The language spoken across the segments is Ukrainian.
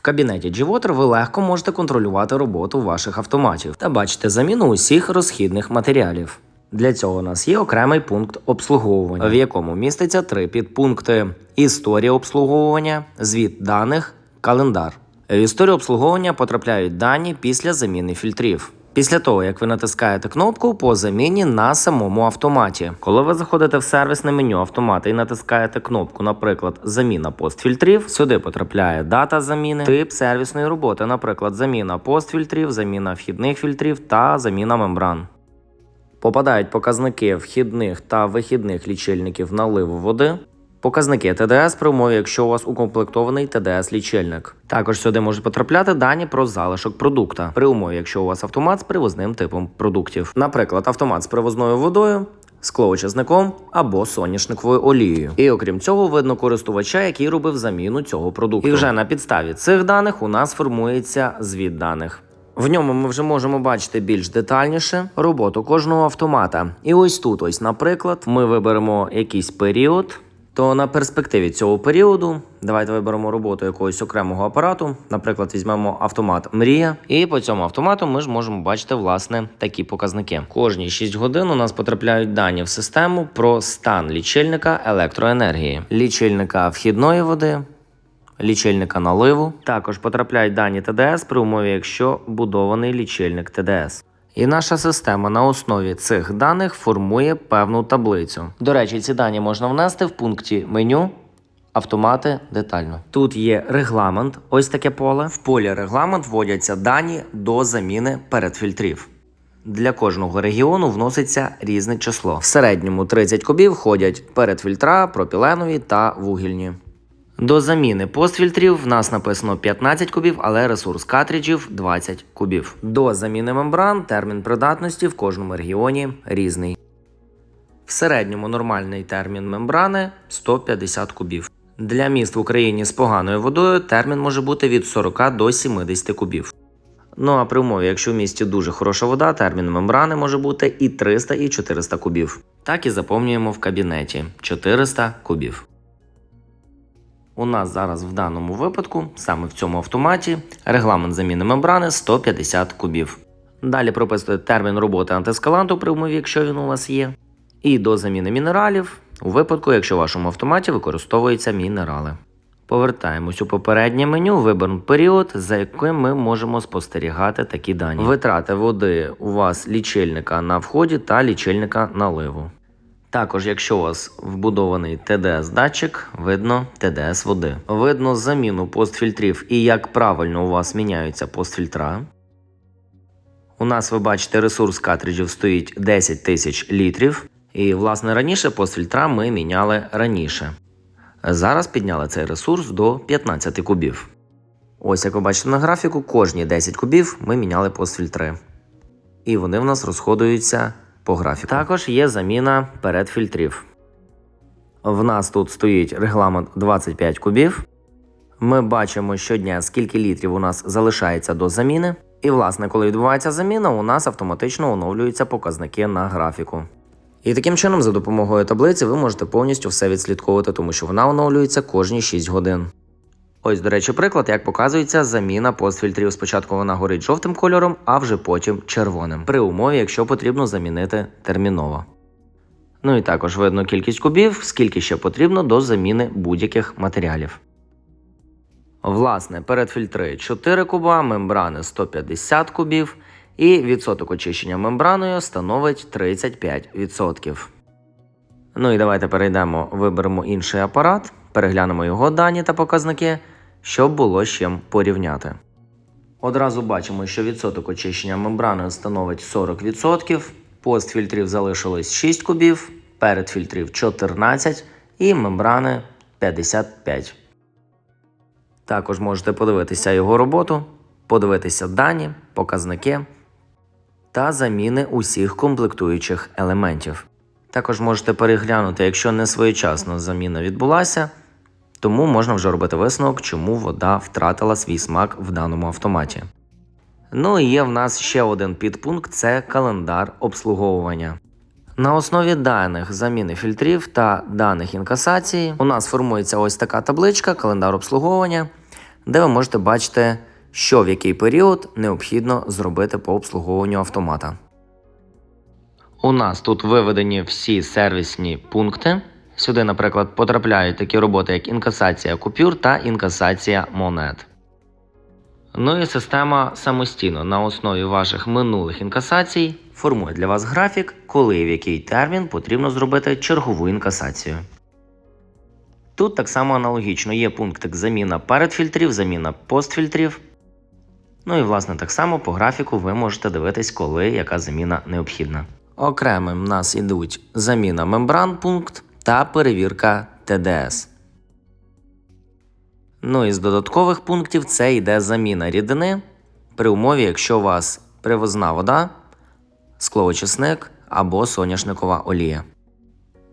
В кабінеті G-Water ви легко можете контролювати роботу ваших автоматів та бачите заміну усіх розхідних матеріалів. Для цього у нас є окремий пункт обслуговування, в якому міститься три підпункти: історія обслуговування, звіт даних, календар. В історію обслуговування потрапляють дані після заміни фільтрів. Після того, як ви натискаєте кнопку по заміні на самому автоматі. Коли ви заходите в сервісне меню автомата і натискаєте кнопку, наприклад, заміна постфільтрів, сюди потрапляє дата заміни, тип сервісної роботи, наприклад, заміна постфільтрів, заміна вхідних фільтрів та заміна мембран. Попадають показники вхідних та вихідних лічильників наливу води. Показники ТДС при умові, якщо у вас укомплектований ТДС-лічильник. Також сюди можуть потрапляти дані про залишок продукта при умові, якщо у вас автомат з привозним типом продуктів. Наприклад, автомат з привозною водою, склоочисником або соняшниковою олією. І окрім цього, видно користувача, який робив заміну цього продукту. І вже на підставі цих даних у нас формується звіт даних. В ньому ми вже можемо бачити більш детальніше роботу кожного автомата. І ось тут, ось, наприклад, ми виберемо якийсь період. То на перспективі цього періоду давайте виберемо роботу якогось окремого апарату. Наприклад, візьмемо автомат Мрія, і по цьому автомату ми ж можемо бачити власне такі показники. Кожні 6 годин у нас потрапляють дані в систему про стан лічильника електроенергії, лічильника вхідної води, лічильника наливу. Також потрапляють дані ТДС при умові, якщо будований лічильник ТДС. І наша система на основі цих даних формує певну таблицю. До речі, ці дані можна внести в пункті меню. Автомати детально. Тут є регламент, ось таке поле. В полі регламент вводяться дані до заміни передфільтрів. Для кожного регіону вноситься різне число. В середньому 30 кубів входять передфільтра, пропіленові та вугільні. До заміни постфільтрів в нас написано 15 кубів, але ресурс картриджів 20 кубів. До заміни мембран термін придатності в кожному регіоні різний. В середньому нормальний термін мембрани 150 кубів. Для міст в Україні з поганою водою термін може бути від 40 до 70 кубів. Ну а при умові, якщо в місті дуже хороша вода, термін мембрани може бути і 300, і 400 кубів. Так і заповнюємо в кабінеті 400 кубів. У нас зараз в даному випадку, саме в цьому автоматі, регламент заміни мембрани 150 кубів. Далі прописуєте термін роботи антискаланту при умові, якщо він у вас є. І до заміни мінералів у випадку, якщо в вашому автоматі використовуються мінерали. Повертаємось у попереднє меню, виберемо період, за яким ми можемо спостерігати такі дані. Витрати води у вас лічильника на вході та лічильника наливу. Також, якщо у вас вбудований ТДС-датчик, видно ТДС води. Видно заміну постфільтрів і як правильно у вас міняються постфільтра. У нас ви бачите, ресурс картриджів стоїть 10 тисяч літрів. І, власне, раніше постфільтра ми міняли раніше. Зараз підняли цей ресурс до 15 кубів. Ось як ви бачите на графіку, кожні 10 кубів ми міняли постфільтри. І вони в нас розходуються по графіку. Також є заміна передфільтрів. В нас тут стоїть регламент 25 кубів. Ми бачимо щодня, скільки літрів у нас залишається до заміни. І, власне, коли відбувається заміна, у нас автоматично оновлюються показники на графіку. І таким чином, за допомогою таблиці, ви можете повністю все відслідковувати, тому що вона оновлюється кожні 6 годин. Ось, до речі, приклад, як показується заміна постфільтрів. Спочатку вона горить жовтим кольором, а вже потім червоним. При умові, якщо потрібно замінити терміново. Ну і також видно кількість кубів, скільки ще потрібно до заміни будь-яких матеріалів. Власне, передфільтри 4 куба, мембрани 150 кубів, і відсоток очищення мембраною становить 35%. Ну і давайте перейдемо, виберемо інший апарат, переглянемо його дані та показники, щоб було з чим порівняти. Одразу бачимо, що відсоток очищення мембраною становить 40%, постфільтрів залишилось 6 кубів, передфільтрів 14 і мембрани 55. Також можете подивитися його роботу, подивитися дані, показники та заміни усіх комплектуючих елементів. Також можете переглянути, якщо не своєчасно заміна відбулася, тому можна вже робити висновок, чому вода втратила свій смак в даному автоматі. Ну і є в нас ще один підпункт це календар обслуговування. На основі даних заміни фільтрів та даних інкасації у нас формується ось така табличка, календар обслуговування, де ви можете бачити, що в який період необхідно зробити по обслуговуванню автомата. У нас тут виведені всі сервісні пункти. Сюди, наприклад, потрапляють такі роботи, як інкасація купюр та інкасація монет. Ну і система самостійно на основі ваших минулих інкасацій формує для вас графік, коли і в який термін потрібно зробити чергову інкасацію. Тут так само аналогічно є пунктик заміна передфільтрів, заміна постфільтрів. Ну і власне так само по графіку ви можете дивитись, коли яка заміна необхідна. Окремим в нас ідуть заміна мембран пункт та перевірка ТДС. Ну і з додаткових пунктів це йде заміна рідини при умові, якщо у вас привозна вода, склоочисник або соняшникова олія.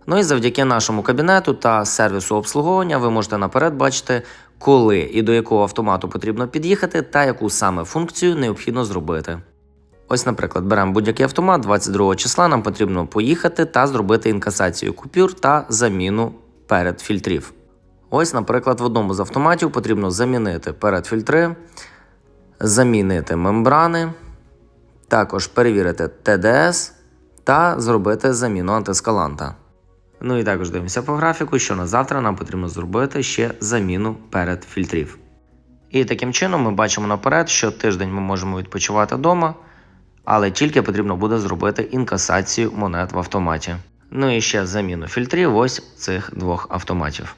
Ну і завдяки нашому кабінету та сервісу обслуговування ви можете наперед бачити, коли і до якого автомату потрібно під'їхати та яку саме функцію необхідно зробити. Ось, наприклад, беремо будь-який автомат 22 числа. Нам потрібно поїхати та зробити інкасацію купюр та заміну передфільтрів. Ось, наприклад, в одному з автоматів потрібно замінити передфільтри, замінити мембрани, також перевірити ТДС та зробити заміну антискаланта. Ну і також дивимося по графіку, що на завтра нам потрібно зробити ще заміну передфільтрів. І таким чином ми бачимо наперед, що тиждень ми можемо відпочивати вдома, але тільки потрібно буде зробити інкасацію монет в автоматі. Ну і ще заміну фільтрів ось цих двох автоматів.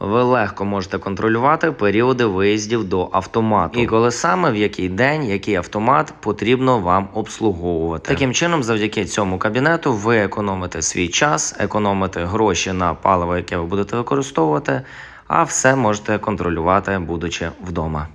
Ви легко можете контролювати періоди виїздів до автомату і коли саме в який день який автомат потрібно вам обслуговувати. Таким чином, завдяки цьому кабінету, ви економите свій час, економите гроші на паливо, яке ви будете використовувати, а все можете контролювати, будучи вдома.